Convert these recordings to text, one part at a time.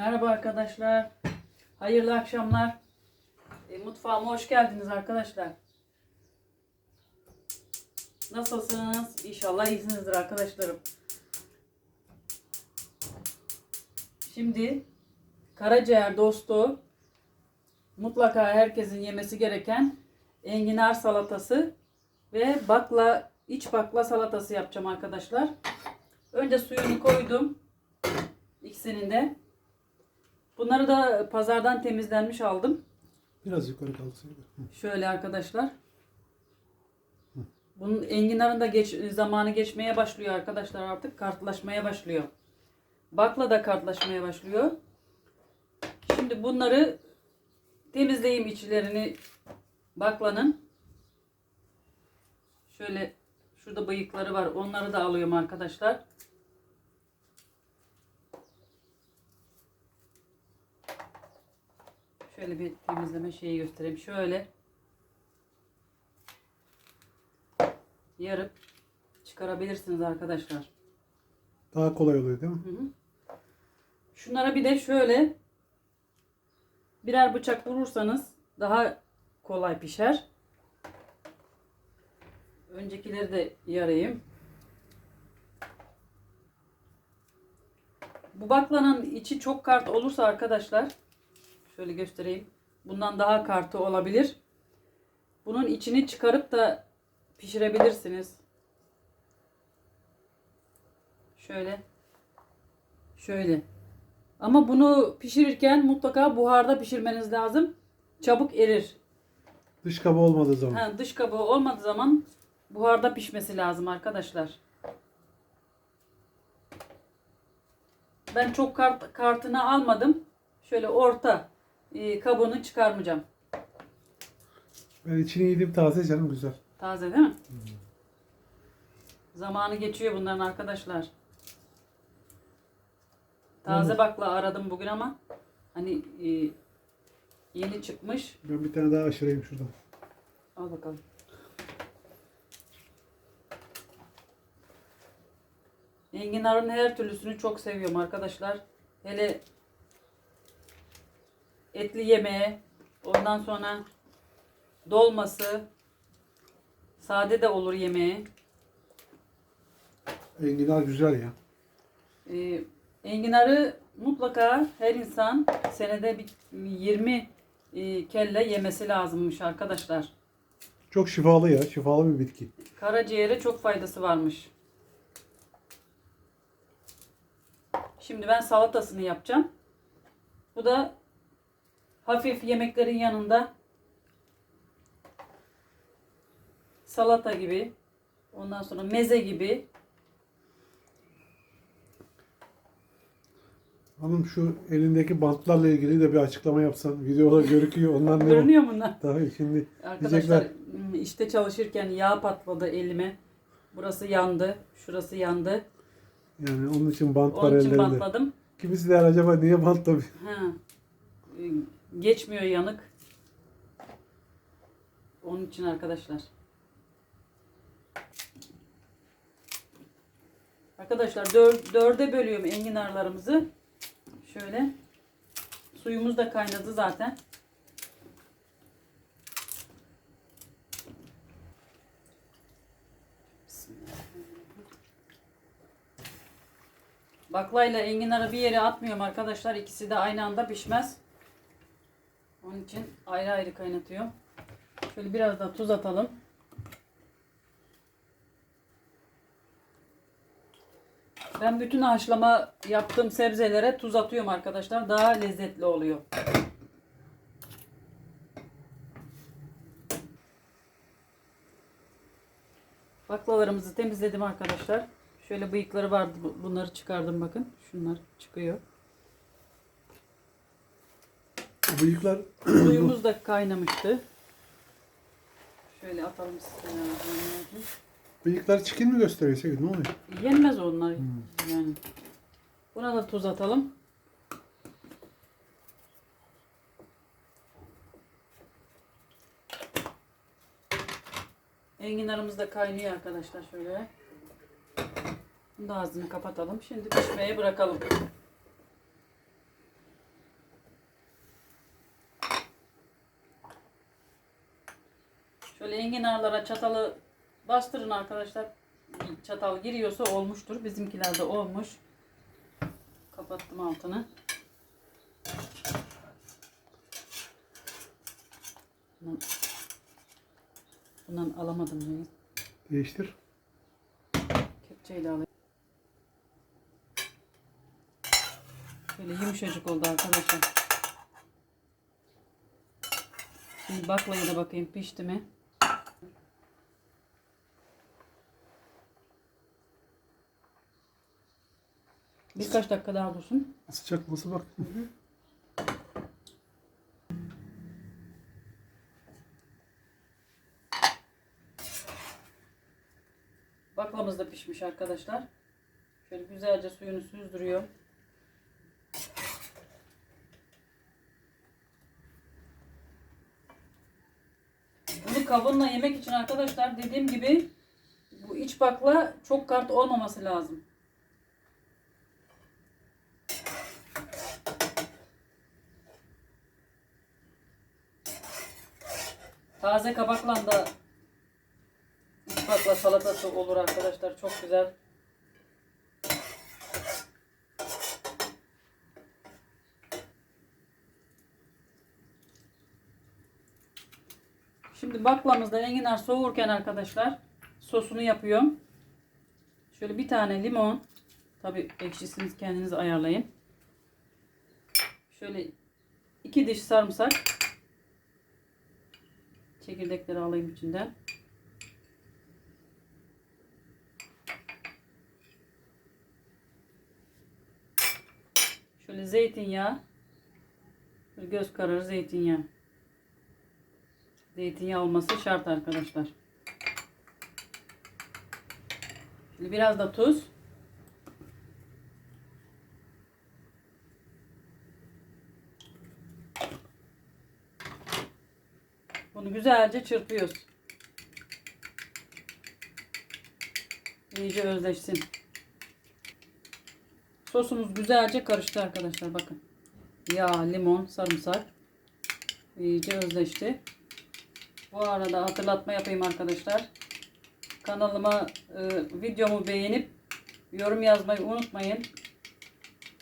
Merhaba arkadaşlar. Hayırlı akşamlar. E, mutfağıma hoş geldiniz arkadaşlar. Nasılsınız? İnşallah iyisinizdir arkadaşlarım. Şimdi karaciğer dostu mutlaka herkesin yemesi gereken enginar salatası ve bakla iç bakla salatası yapacağım arkadaşlar. Önce suyunu koydum. İkisinin de. Bunları da pazardan temizlenmiş aldım. Biraz yukarı kalksaydı. Şöyle arkadaşlar. Bunun enginarın da geç, zamanı geçmeye başlıyor arkadaşlar artık. Kartlaşmaya başlıyor. Bakla da kartlaşmaya başlıyor. Şimdi bunları temizleyeyim içlerini baklanın. Şöyle şurada bıyıkları var. Onları da alıyorum arkadaşlar. Şöyle bir temizleme şeyi göstereyim. Şöyle yarıp çıkarabilirsiniz arkadaşlar. Daha kolay oluyor değil mi? Hı hı. Şunlara bir de şöyle birer bıçak vurursanız daha kolay pişer. Öncekileri de yarayayım. Bu baklanın içi çok kart olursa arkadaşlar şöyle göstereyim. Bundan daha kartı olabilir. Bunun içini çıkarıp da pişirebilirsiniz. Şöyle. Şöyle. Ama bunu pişirirken mutlaka buharda pişirmeniz lazım. Çabuk erir. Dış kaba olmadığı zaman. Ha, dış kabuğu olmadığı zaman buharda pişmesi lazım arkadaşlar. Ben çok kart, kartını almadım. Şöyle orta e, kabuğunu çıkarmayacağım. Ben içini yedim taze canım güzel. Taze değil mi? Zamanı geçiyor bunların arkadaşlar. Taze Hı. bakla aradım bugün ama hani e, yeni çıkmış. Ben bir tane daha aşırayım şuradan. Al bakalım. Enginarın her türlüsünü çok seviyorum arkadaşlar. Hele etli yemeğe, ondan sonra dolması, sade de olur yemeğe. Enginar güzel ya. Ee, enginarı mutlaka her insan senede bir 20 e, kelle yemesi lazımmış arkadaşlar. Çok şifalı ya. Şifalı bir bitki. Karaciğere çok faydası varmış. Şimdi ben salatasını yapacağım. Bu da hafif yemeklerin yanında salata gibi, ondan sonra meze gibi. Hanım şu elindeki bantlarla ilgili de bir açıklama yapsan. Videoda görüküyor. Onlar ne? Görünüyor mu bunlar? Tabii şimdi Arkadaşlar Diyecekler. hmm, işte çalışırken yağ patladı elime. Burası yandı, şurası yandı. yani onun için bant var Onun için ellerinde. bantladım. Kimisi der acaba niye bantlamıyor? Ha. Geçmiyor yanık. Onun için arkadaşlar. Arkadaşlar dör, dörde bölüyorum enginarlarımızı. Şöyle. Suyumuz da kaynadı zaten. Baklayla enginarı bir yere atmıyorum arkadaşlar. İkisi de aynı anda pişmez. Onun için ayrı ayrı kaynatıyorum. Şöyle biraz da tuz atalım. Ben bütün haşlama yaptığım sebzelere tuz atıyorum arkadaşlar. Daha lezzetli oluyor. Baklalarımızı temizledim arkadaşlar. Şöyle bıyıkları vardı. bu- Bunları çıkardım bakın. Şunlar çıkıyor. Bu bıyıklar Suyumuz da kaynamıştı. Şöyle atalım size. bıyıklar çikin mi gösteriyor Sevgili? Ne oluyor? Yenmez onlar Hmm. yani. Buna da tuz atalım. Enginarımız da kaynıyor arkadaşlar şöyle. Bunu da ağzını kapatalım. Şimdi pişmeye bırakalım. Şöyle enginarlara çatalı bastırın arkadaşlar. Çatal giriyorsa olmuştur. Bizimkiler de olmuş. Kapattım altını. Bundan, bundan alamadım neyi. Değiştir. Kepçeyle alayım. Şöyle yumuşacık oldu arkadaşlar. Şimdi baklayı da bakayım pişti mi? Birkaç dakika daha dursun. Sıcak nasıl bak? Baklamız da pişmiş arkadaşlar. Şöyle güzelce suyunu süzdürüyor. Bunu kavunla yemek için arkadaşlar dediğim gibi bu iç bakla çok kart olmaması lazım. Taze kabakla da iç bakla salatası olur arkadaşlar. Çok güzel. Şimdi baklamızda enginar soğurken arkadaşlar sosunu yapıyorum. Şöyle bir tane limon. Tabi ekşisiniz kendiniz ayarlayın. Şöyle iki diş sarımsak. Çekirdekleri alayım içinden. Şöyle zeytinyağı. Şöyle göz kararı zeytinyağı. Zeytinyağı olması şart arkadaşlar. Şimdi biraz da tuz. Bunu güzelce çırpıyoruz. İyice özleşsin. Sosumuz güzelce karıştı arkadaşlar bakın. Yağ, limon, sarımsak iyice özleşti. Bu arada hatırlatma yapayım arkadaşlar. Kanalıma e, videomu beğenip yorum yazmayı unutmayın.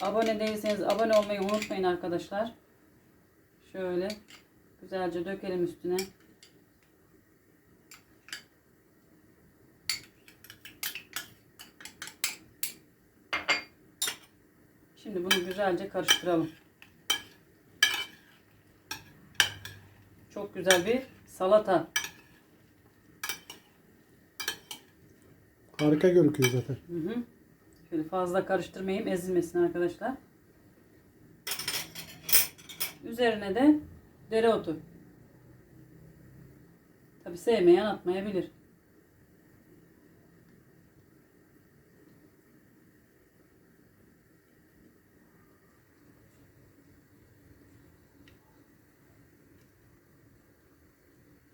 Abone değilseniz abone olmayı unutmayın arkadaşlar. Şöyle güzelce dökelim üstüne. Şimdi bunu güzelce karıştıralım. Çok güzel bir salata. Harika görünüyor zaten. Hı hı. Şöyle fazla karıştırmayayım ezilmesin arkadaşlar. Üzerine de dereotu. Tabi sevmeyen atmayabilir.